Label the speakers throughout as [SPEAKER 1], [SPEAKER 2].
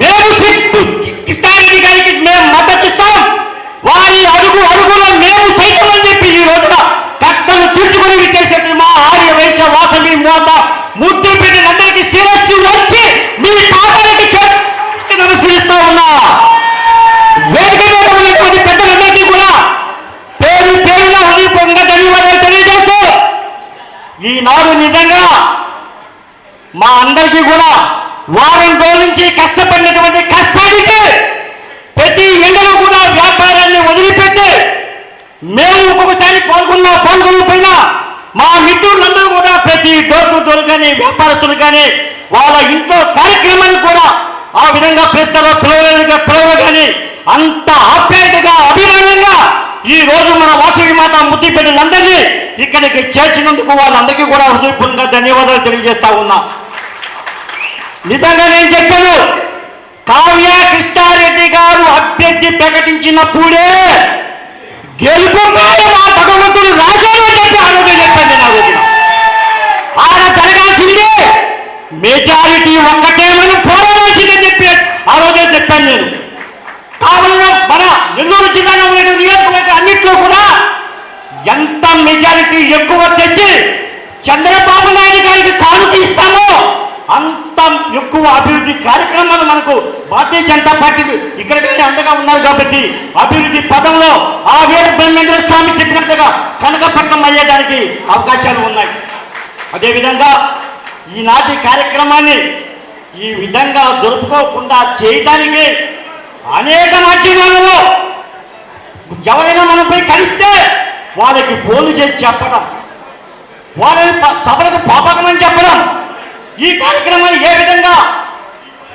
[SPEAKER 1] మేము కృష్ణారెడ్డి గారికి మేము మద్దతు ఇస్తాం. వారి అడుగు అడుగులో మేము సైతం అని చెప్పి ఈ రోజున కట్టలు తీర్చుకుని చేసినట్టు మా ఆర్య వైశ్య వాసవి మోత ముద్దు బిడ్డలందరికీ శిరస్సు వచ్చి మీ పాదాలకి నమస్కరిస్తా ఉన్నా. వేదిక మీద ఉన్నటువంటి పెద్దలందరికీ కూడా పేరు పేరున హృదయపూర్వకంగా ధన్యవాదాలు తెలియజేస్తూ ఈనాడు నిజంగా మా అందరికీ కూడా వారం రోజుల నుంచి కష్టపడినటువంటి కష్టానికి ప్రతి ఎండలో కూడా వ్యాపారాన్ని వదిలిపెట్టి మేము ఒక్కొక్కసారి పాల్గొన్నా పాల్గొనకపోయినా మా మిత్రులందరూ కూడా ప్రతి డోర్ కానీ వ్యాపారస్తులు కానీ వాళ్ళ ఇంట్లో కార్యక్రమాన్ని కూడా ఆ విధంగా పిలుస్తారో పిలవలేదుగా పిలవగాని అంత ఆప్యాయతగా అభిమానంగా ఈ రోజు మన వాసవి మాత ముద్దిపెట్టినందరినీ ఇక్కడికి చేర్చినందుకు వాళ్ళందరికీ కూడా హృదయపూర్వకంగా ధన్యవాదాలు తెలియజేస్తా ఉన్నా. నిజంగా నేను చెప్పాను. కావ్య కృష్ణారెడ్డి గారు అభ్యర్థి ప్రకటించినప్పుడే గెలుపు మా భగవంతుడు రాశాడని చెప్పి ఆ చెప్పండి నా రోజున ఆడ జరగాల్సిందే. మెజారిటీ ఒక్కటే మనం పోరాడాల్సిందని చెప్పి ఆ రోజే చెప్పాను నేను. కావాలన్నా మన నెల్లూరు జిల్లాలో ఉన్న నియోజకవర్గ అన్నింటిలో కూడా ఎంత మెజారిటీ ఎక్కువ తెచ్చి చంద్రబాబు నాయుడు గారికి కానుక ఇస్తామో అంత ఎక్కువ అభివృద్ధి కార్యక్రమాలు మనకు భారతీయ జనతా పార్టీ ఇక్కడ కానీ అండగా ఉన్నారు కాబట్టి అభివృద్ధి పదంలో ఆ వీర బ్రహ్మేంద్ర స్వామి చెప్పినట్టుగా కనకపట్నం అయ్యేదానికి అవకాశాలు ఉన్నాయి. అదేవిధంగా ఈనాటి కార్యక్రమాన్ని ఈ విధంగా జరుపుకోకుండా చేయడానికి అనేక మాధ్యమాలలో ఎవరైనా మనపై కలిస్తే వాళ్ళకి ఫోన్లు చేసి చెప్పడం వాళ్ళని సభలకు పాపకమని చెప్పడం ఈ కార్యక్రమాన్ని ఏ విధంగా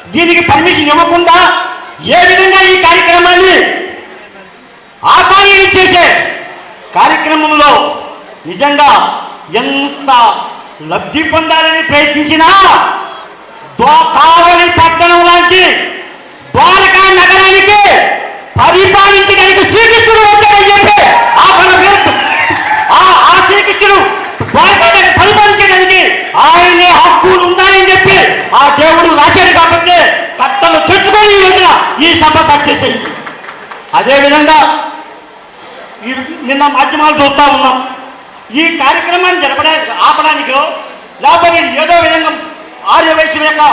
[SPEAKER 1] దీనికి పర్మిషన్ ఇవ్వకుండా ఏ విధంగా ఈ కార్యక్రమాన్ని ఆపాదన చేసే కార్యక్రమంలో నిజంగా ఎంత లబ్ధి పొందాలని ప్రయత్నించినా దో- కావలి పట్టణం లాంటి ద్వారకా నగరానికి పరిపాలించ శ్రీకృష్ణుడు వచ్చాడని చెప్పి ఆ మన పేరు ఆ ఆ శ్రీకృష్ణుడు ద్వారకా నగరం పరిపాలించడానికి ఆయనే హక్కులు ఉన్నాయని చెప్పి ఆ దేవుడు రాశాడు కాబట్టి కట్టలు తెచ్చుకొని ఈ రోజున ఈ సభ సక్సెస్ అయింది అదేవిధంగా ఈ నిన్న మాధ్యమాలు చూస్తా ఉన్నాం. ఈ కార్యక్రమాన్ని జరపడానికి ఆపడానికో లేకపోతే ఏదో విధంగా ఆర్యవైశ్యం యొక్క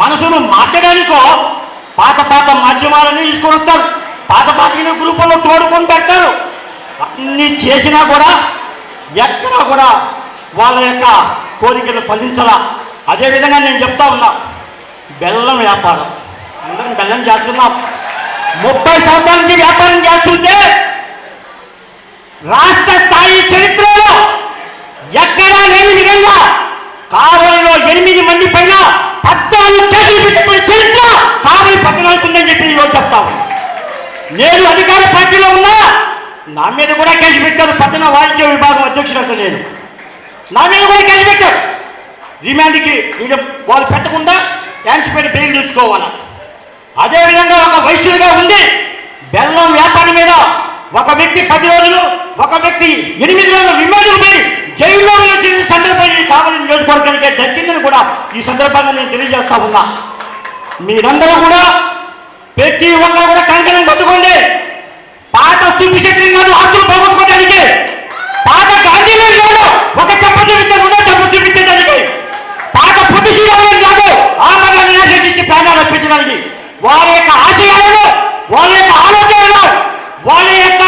[SPEAKER 1] మనసును మార్చడానికో పాత పాత మాధ్యమాలన్నీ తీసుకొని వస్తారు. పాత పాత గ్రూపుల్లో తోడుకొని పెడతారు. అన్నీ చేసినా కూడా ఎక్కడా కూడా వాళ్ళ యొక్క కోరికలు ఫలించాలా. అదేవిధంగా నేను చెప్తా ఉన్నా. బెల్లం వ్యాపారం. అందరం బెల్లం చేస్తున్నాం. ముప్పై సంవత్సరాల నుంచి వ్యాపారం చేస్తుంటే రాష్ట్ర స్థాయి చరిత్రలో ఎక్కడా లేని విధంగా కావలిలో ఎనిమిది మంది పైన పద్నాలుగు కేసులు పెట్టిన చరిత్ర కావలి పద్నాలుగు ఉందని చెప్పి ఈరోజు చెప్తాము నేను అధికార పార్టీలో ఉన్నా నా మీద కూడా కేసు పెట్టారు. పట్టణ వాణిజ్య విభాగం అధ్యక్షుడు నేను నా మీద కూడా కేసు పెట్టారు. రిమాండ్కి ఇది వాళ్ళు పెట్టకుండా ట్రాన్స్పేట్ బెయిల్ తీసుకోవాలా? అదేవిధంగా ఒక వైశ్యుడిగా ఉండి బెల్లం వ్యాపారం మీద ఒక వ్యక్తి పది రోజులు ఒక వ్యక్తి ఎనిమిది రోజులు రిమాండ్కు పోయి జైల్లో వచ్చిన సందర్భం కావాలని నియోజకవర్గానికి దక్కిందని కూడా ఈ సందర్భంగా నేను తెలియజేస్తా ఉన్నా. మీరందరూ కూడా ప్రతి ఒక్కరు కూడా కంకణం కొట్టుకోండి. పాత సుభిక్షేత్రం కాదు ఆస్తులు పోగొట్టుకోవడానికి పాత గాంధీలో లేదు ఒక చెప్ప చూపిస్తే రెండో చెప్ప చూపించడానికి పాత పుట్టుశీలం కాదు ఆమరణాన్ని నాశించి ప్రాణాలు అర్పించడానికి వారి యొక్క ఆశయాలను వాళ్ళ యొక్క ఆలోచనలు వాళ్ళ యొక్క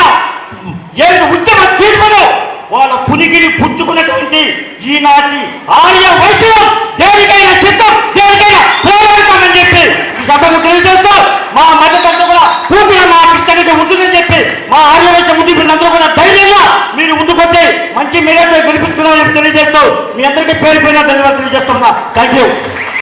[SPEAKER 1] ఏది ఉద్యమ తీర్పును వాళ్ళ పునికిని పుచ్చుకున్నటువంటి ఈనాటి ఆర్య వైశ్యం దేనికైనా చిత్తం దేనికైనా పోరాడతామని చెప్పి ఈ సభకు తెలియజేస్తూ మా మద్దతు కూడా పూర్తిగా మా కృష్ణుడికి ఉంటుందని చెప్పి మా ఆర్య వైశ్యం ముందు వీళ్ళందరూ కూడా ధైర్యంగా మీరు ముందుకొచ్చి మంచి మీడియాతో గెలిపించుకున్నామని చెప్పి తెలియజేస్తూ మీ అందరికీ పేరు పైన ధన్యవాదాలు తెలియజేస్తున్నా. Thank you